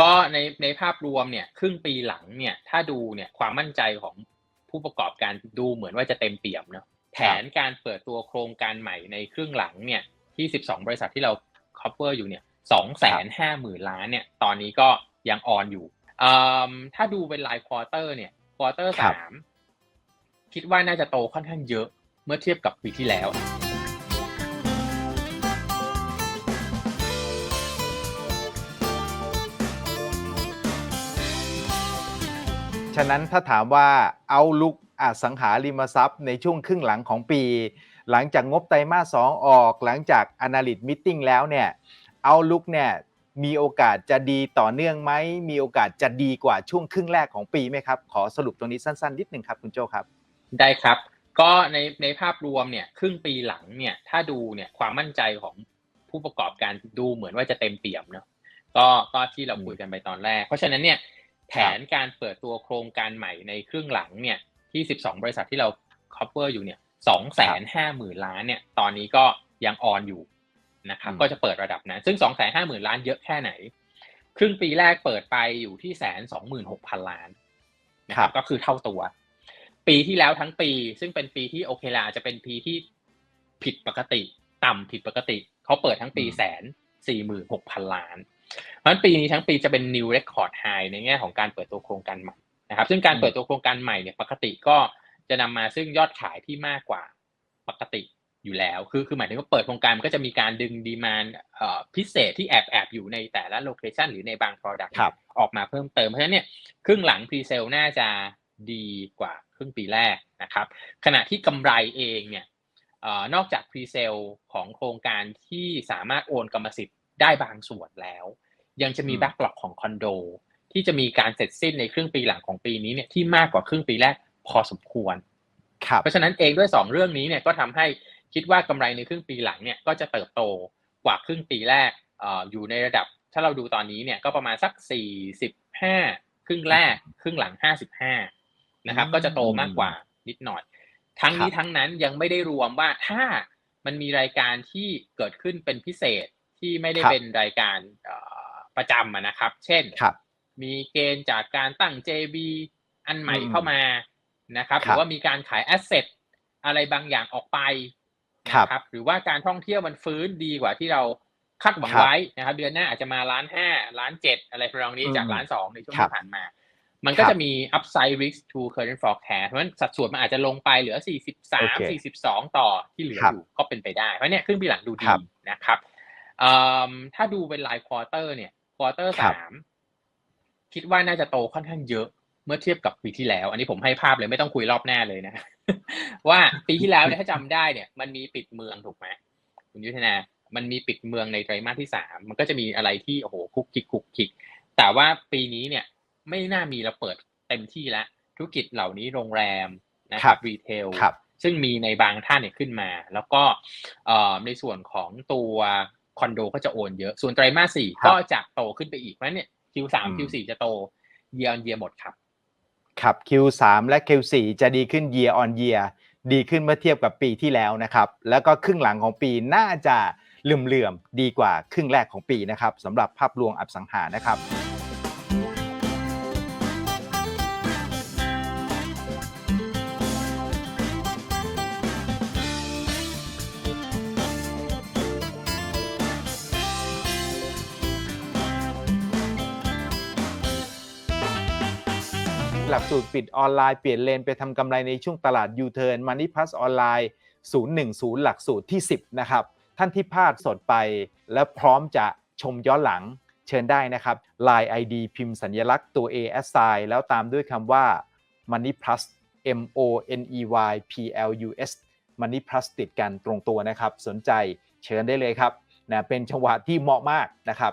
ก็ในในภาพรวมเนี่ยครึ่งปีหลังเนี่ยถ้าดูเนี่ยความมั่นใจของผู้ประกอบการดูเหมือนว่าจะเต็มเปี่ยมเนาะแผนการเปิดตัวโครงการใหม่ในครึ่งหลังเนี่ยที่ 12 บริษัทที่เรา cover อยู่เนี่ย2 5 0 0 0 0 ล้านเนี่ยตอนนี้ก็ยังออนอยู่อืมถ้าดูเป็นรายควอเตอร์เนี่ยควอเตอร์ครับสามคิดว่าน่าจะโตค่อนข้างเยอะเมื่อเทียบกับปีที่แล้ว ฉะนั้นถ้าถามว่าเอาลุกอสังหาริมทรัพย์ในช่วงครึ่งหลังของปี หลังจากงบไตรมาสสองออกหลังจาก Analyst Meeting แล้วเนี่ยเอาลุกเนี่ยมีโอกาสจะดีต่อเนื่องไหม มีโอกาสจะดีกว่าช่วงครึ่งแรกของปีไหมครับ ขอสรุปตรงนี้สั้นๆ นิดนึงครับ คุณโจครับ ได้ครับ ก็ในในภาพรวมเนี่ยครึ่งปีหลังเนี่ยถ้าดูเนี่ยความมั่นใจของผู้ประกอบการดูเหมือนว่าจะเต็มเปี่ยมเนาะก็ก็ที่เราคุยกันไปตอนแรก เพราะฉะนั้นเนี่ยแผนการเปิดตัวโครงการใหม่ในครึ่งหลังเนี่ยที่ 12 บริษัทที่เรา cover อยู่เนี่ย2 5 0 0 0 0 ล้านเนี่ยตอนนี้ก็ยังออนอยู่นะครับอืมก็จะเปิดระดับนั้นซึ่ง 2 5 0 0 0 0 ล้านเยอะแค่ไหน ครึ่งปีแรกเปิดไปอยู่ที่แสนสองหมื่นหกพันล้านนะครับก็คือเท่าตัว ปีที่แล้วทั้งปี ซึ่งเป็นปีที่โอเคละอาจจะเป็นปีที่ผิดปกติ ต่ำผิดปกติ เขาเปิดทั้งปีอืมแสนสี่หมื่นหกพันล้านเพราะฉะนั้นปีนี้ทั้งปีจะเป็น new record high ในแง่ของการเปิดตัวโครงการใหม่นะครับ ซึ่งการเปิดตัวโครงการใหม่เนี่ยปกติก็จะนำมาซึ่งยอดขายที่มากกว่าปกติอยู่แล้ว คือคือหมายถึงว่าเปิดโครงการมันก็จะมีการดึงดีมานพิเศษที่แอบแอบอยู่ในแต่ละโลเคชันหรือในบาง product ครับออกมาเพิ่มเติมเพราะฉะนั้นเนี่ยครึ่งหลังพรีเซลน่าจะดีกว่าค รึ่งปีแรกนะครับ ขณะที่กำไรเองเนี่ยเอ่อนอกจากพรีเซลของโครงการที่สามารถโอนกรรมสิทธิ์ได้บางส่วนแล้ว ยังจะมีอืมแบ็กหลอกของคอนโด ที่จะมีการเสร็จสิ้นในครึ่งปีหลังของปีนี้เนี่ยที่มากกว่าครึ่งปีแรกพอสมควรครับเพราะฉะนั้นเองด้วย 2 เรื่องนี้เนี่ยก็ทำให้คิดว่ากำไรในครึ่งปีหลังเนี่ยก็จะเติบโตกว่าครึ่งปีแรกเอ่ออยู่ในระดับถ้าเราดูตอนนี้เนี่ยก็ประมาณสัก 45 ครึ่งแรก ครึ่งหลัง 55 นะครับอืมก็จะโตมากกว่านิดหน่อย ทั้งนี้ครับทั้งนั้นยังไม่ได้รวมว่าถ้ามันมีรายการที่เกิดขึ้นเป็นพิเศษที่ไม่ได้เป็นรายการเอ่อประจำอะนะครับ เช่นครับมีเกณฑ์จากการตั้ง JB อันใหม่อืมเข้ามานะครับคหรับรือว่ามีการขายแอสเซทอะไรบางอย่างออกไปครับนะครับหรือว่าการท่องเที่ยวมันฟื้นดีกว่าที่เราคาดหวังครับไว้นะครับ เดือนหน้าอาจจะมาล้านห้าล้านเจ็ดอะไรประมาณนี้อืมจากล้านสองในช่วงครับที่ผ่านมา มันก็ครับจะมี upside risk to current forecast เพราะฉะนั้นสัดส่วนมันอาจจะลงไปเหลือโอเค43 42 ต่อที่เหลือครับอยู่ก็เป็นไปได้ เพราะเนี่ยครึ่งปีหลังดูคดีรับนะครับเอิ่มถ้าดูเป็นรายควอเตอร์เนี่ยควอเตอร์ครับสามคิดว่าน่าจะโตค่อนข้างเยอะเมื่อเทียบกับปีที่แล้ว อันนี้ผมให้ภาพเลยไม่ต้องคุยรอบหน้าเลยนะ ว่าปีที่แล้วเนี่ยถ้าจำได้เนี่ย มันมีปิดเมืองถูกไหมคุณยุทธนา มันมีปิดเมืองในไตรมาสที่สามมันก็จะมีอะไรที่โอ้โหคุกคิกคุกคิก แต่ว่าปีนี้เนี่ย ไม่น่ามีเราเปิดเต็มที่แล้วธุรกิจเหล่านี้โรงแรมนะคครัรับบรีเทลครับซึ่งมีในบางท่านเนี่ยขึ้นมา แล้วก็เอ่อในส่วนของตัวคอนโดก็จะโอนเยอะส่วนไตรมาสสี่ครับก็จะโตขึ้นไปอีกเพราะฉะนั้นเนี่ย Q3 อืม Q4 จะโตเยียร์เยียหมดครับ ครับ Q3 และ Q4 จะดีขึ้น year on year ดีขึ้นเมื่อเทียบกับปีที่แล้วนะครับ แล้วก็ครึ่งหลังของปีน่าจะเหลื่อมๆดีกว่าครึ่งแรกของปีนะครับสำหรับภาพรวมอสังหานะครับ หลักสูตรปิดออนไลน์เปลี่ยนเลนไปทำกำไรในช่วงตลาด U-turn Money Plus ออนไลน์ 010 หลักสูตรที่ 10 นะครับ ท่านที่พลาดสดไป และพร้อมจะชมย้อนหลังเชิญได้นะครับ Line ID พิมพ์สัญลักษณ์ตัว A S I แล้วตามด้วยคำว่า Money Plus M O N E Y P L U S Money Plus ติดกันตรงตัวนะครับ สนใจเชิญได้เลยครับนะเป็นจังหวะที่เหมาะมากนะครับ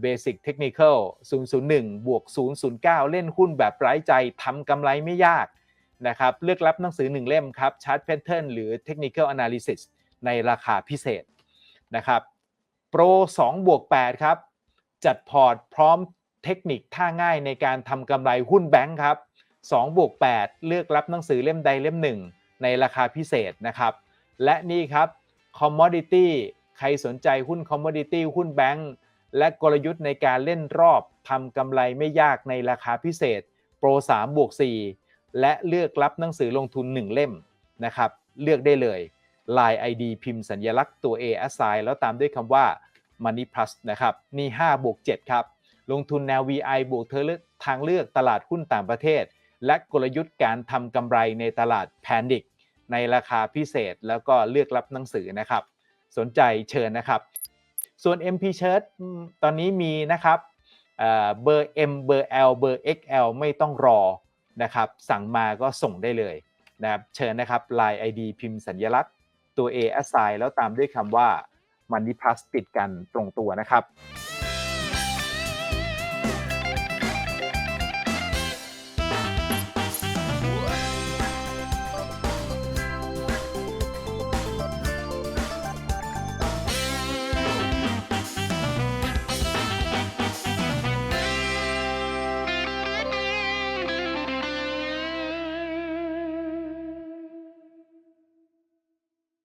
เบสิกเทคนิค001 บวก 009 เล่นหุ้นแบบไร้ใจทำกำไรไม่ยากนะครับ เลือกรับหนังสือ 1 เล่มครับ Chart Pattern หรือ Technical Analysis ในราคาพิเศษนะครับโปร2บวก8ครับ จัดพอร์ตพร้อมเทคนิคท่าง่ายในการทำกำไรหุ้นแบงค์ครับ2บวก8เลือกรับหนังสือเล่มใดเล่มหนึ่งในราคาพิเศษนะครับ และนี่ครับ Commodity ใครสนใจหุ้น Commodity หุ้นแบงค์ และกลยุทธ์ในการเล่นรอบทำกำไรไม่ยากในราคาพิเศษ โปร 3 บวก 4 และเลือกรับหนังสือลงทุน 1 เล่มนะครับ เลือกได้เลย Line ID พิมพ์สัญลักษณ์ตัว A assign แล้วตามด้วยคำว่า Money Plus นะครับนี่5บวก7ครับ ลงทุนแนว VI บวกเธอเลือกทางเลือกตลาดหุ้นต่างประเทศ และกลยุทธ์การทำกำไรในตลาดแพนิคในราคาพิเศษแล้วก็เลือกรับหนังสือนะครับ สนใจเชิญนะครับ ส่วน MP Shirt ตอนนี้มีนะครับเอ่อเบอร์ M เบอร์ L เบอร์ XL ไม่ต้องรอนะครับสั่งมาก็ส่งได้เลยนะครับเชิญนะครับ Line ID พิมพ์สัญลักษณ์ตัว A assign แล้วตามด้วยคำว่า Money Plus ติดกันตรงตัวนะครับ